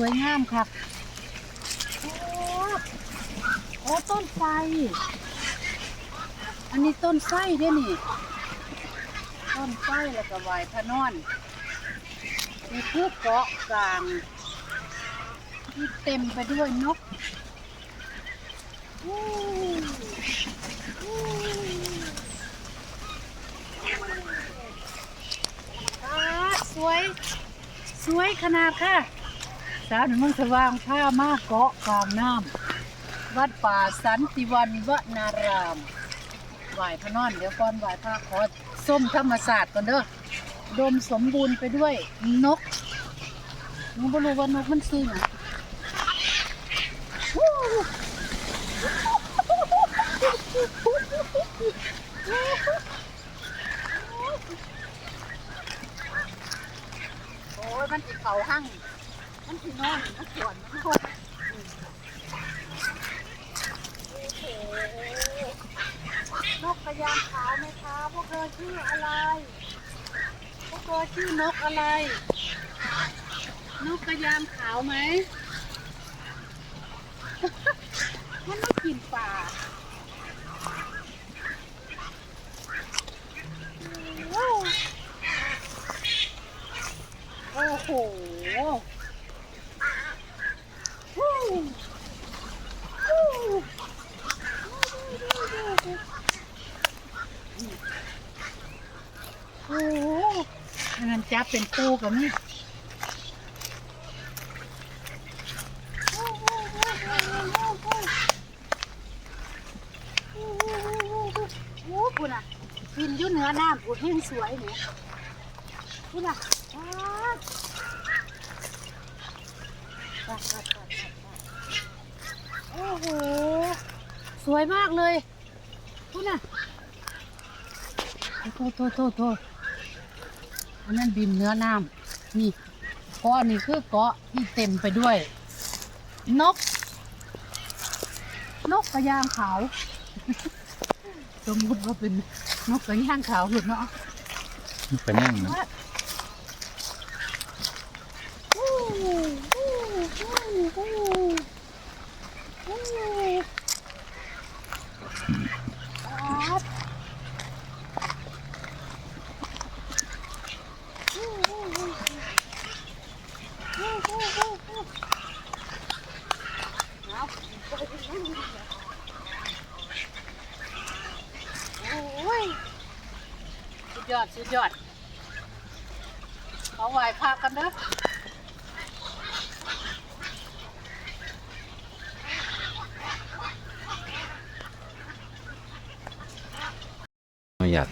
สวยงามครับโอ้โอ้ต้นไทรอันนี้ต้นไส้ด้วยนี่ ต้นไส้แล้วก็ไหวพระนอนมีพืชเกาะกลางที่เต็มไปด้วยนกอู้อู้อ่าสวย สวยขนาดค่ะ สาวหนุ่มเมืองสว่างผ้ามากเกาะกลางน้ำวัดป่าสันติวันวนารามไหวพระนอน เดี๋ยวก่อนไหวพระขอส้มธรรมศาสตร์ก่อนเด้อดมสมบูรณ์ไปด้วยนกหนูไม่รู้ว่านกมันซื้อหยังโอ้ยมันติเขาหั่ง มันที่นอนมันสวนมันโคตรนกกระยางขาวไหมคะพวกเธอชื่ออะไร พวกเธอชื่อนกอะไร นกกระยางขาวไหมมันไม่กินป่าโอ้โห โอ้โหมันจับเป็นปูกับนี่โอ้คุณอะกินยุ่เนื้อน้ำกูเห็นสวยเนี่ยคุณอะว้าวว้าวว้าวว้าวว้าว โอ้โห สวยมากเลยคุณน่ะโทษโทษโทษโทษอันนั้นบิมเนื้อน้ำนี่เกาะนี่คือเกาะที่เต็มไปด้วย นก นกกระยางขาวสมมติว่าเป็นนกกระยางขาวหรือเนาะ ไปนั่งนะ วู้วู้วู้วู้วู้ครับวู้วู้วู้วู้วู้วู้วู้เอาไปดูนั่นดีกว่าโอ้ยสุด ยอดสุดยอดเอาไหวพากันเด้อไม่อยาก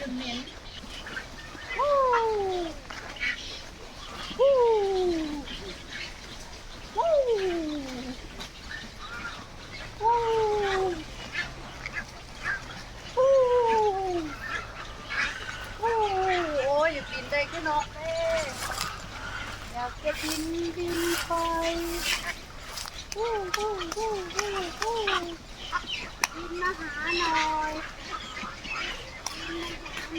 โอ้ยอยากบินได้ก็นกเด้อยากจะบินบินไปวู้วู้วู้วู้วู้บินมาหาหน่อยบินมาหาหน่อย โอ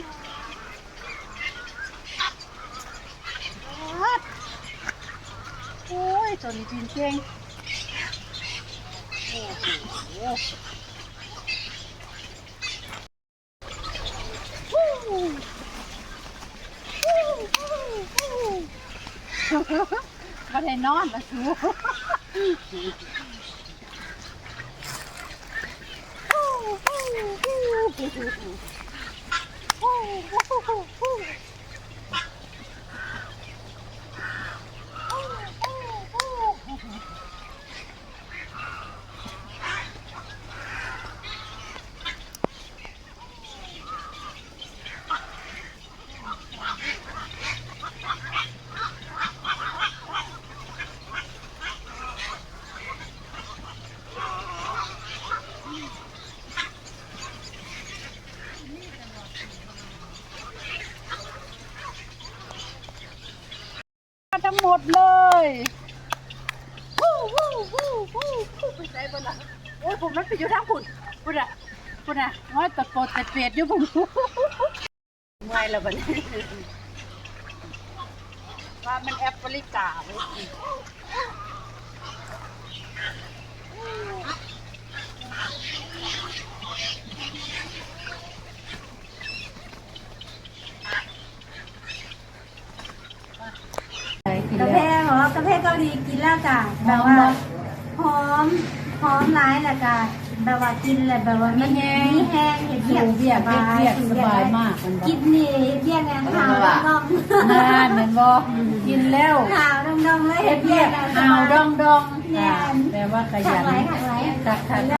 ้ยตัวนี้บินเก่งโอ้โหมาได้นอนมาสู 呜呼呼呼呼 ยวู้วู้วู้วู้วู้ไปไหนบ้างล่ะโอ้ยผมมันไปอยู่ทางคุณคุณอะคุณอะว่าตะโกนตะเปียดอยู่ผมเมื่อยแล้วบัดนี้ว่ามันแอฟริกาเว้ย กาแฟเหร อกาแฟเกาหลีกินแล้วจ้ะแบบว่าหอมหอมร้ายแหละจ้ะแบบว่ากินแล้วแบบว่ามันมีแห้งเห็ดเบียกเบียกเบียกเบียกสบายมากมันบอกกินนี่เบียกไงขาวน้องนานเหมือนบอกกินแล้วขาวน้องๆเลยเฮ็เห็ดดเบีเบียยกกเอาดองดองแม่นแปลว่าขยันขักไหลขักไหลขักขัก